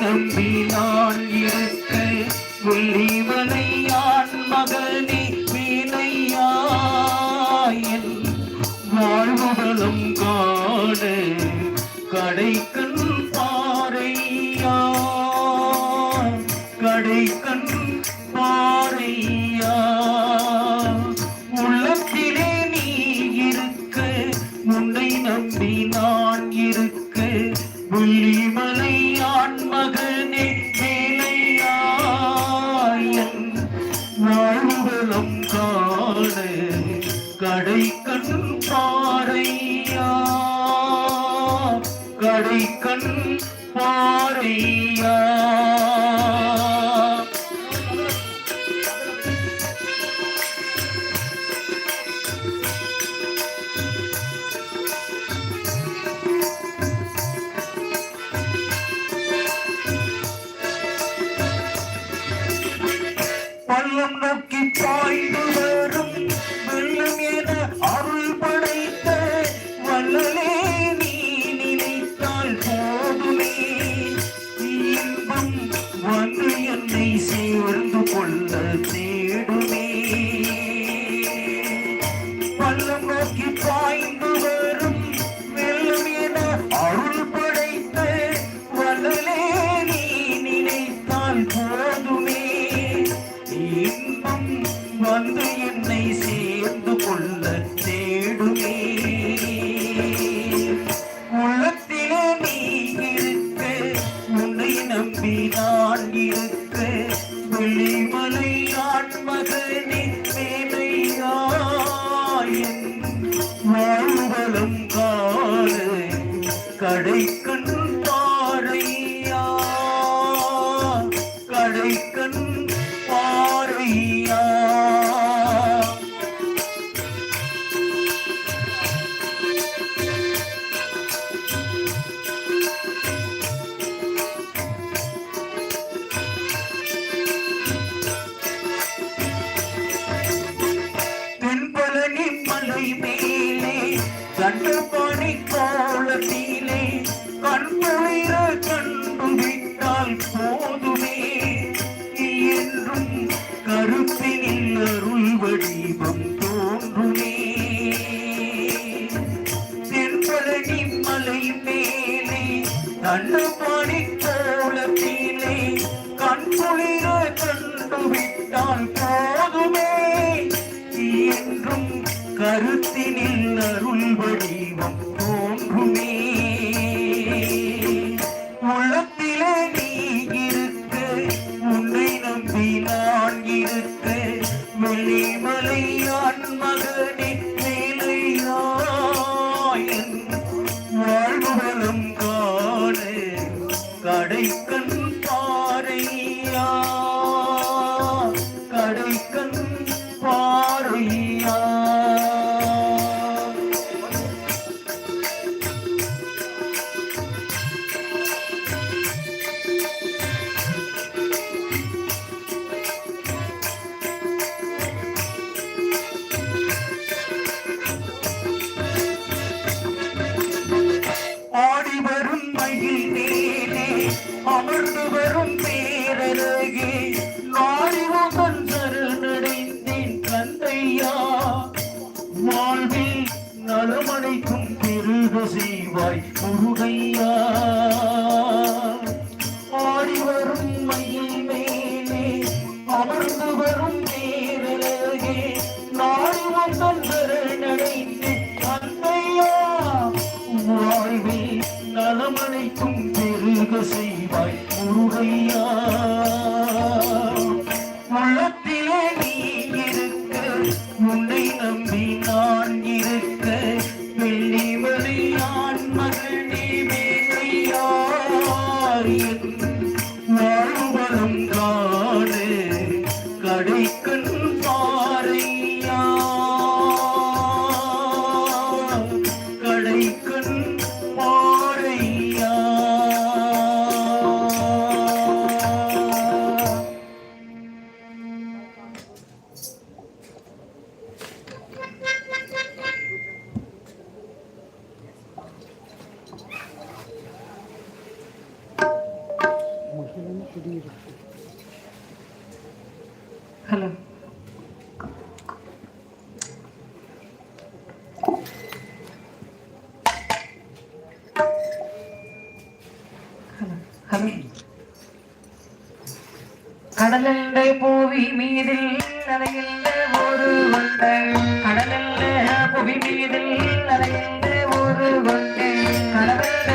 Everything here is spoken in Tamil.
நம்பி நான் இருக்க உள்ளிவனையான் மகனே வீணையாயன் வாழ்வுகளும் காண கடைக்கு வெள்ளிமலையான் மகனே வேலையாயன் வாழ்வுகளம் காண கடைக்கண் பாறையா கடைக்கண் பாறையா. பள்ளம் நோக்கி பாய்ந்து வரும். வெள்ளம் என அருள் படைத்த வல்லலே நீ நினைத்தால் போதுமே. இன்பம் வந்து என்னை சேர்ந்து கொள்ள தேடுமே. வல்லம் நோக்கி பாய்ந்து வரும். வெள்ளம் என அருள் படைத்த வல்லலே நீ நினைத்தால் போ கடைக்கண் கண்டபாணி கோலத்திலே கண்புளிர கண்டு விட்டால் போதுமே. என்றும் கருத்தினில் அருள் வடிவம் தோன்றுமே. உள்ளத்திலே நீ இருக்க உன்னை நம்பி நான் இருக்க. வெளிமலையான் மகனே கடைக்கண் பாறையா? செய்வாய் முருகையா ஹலோ. கடலெண்டை பூவி மீதில் நலையில் ஒரு வண்டை கடலெண்ட புவி மீதில் நலையில் ஒரு வண்டை கடலெண்ட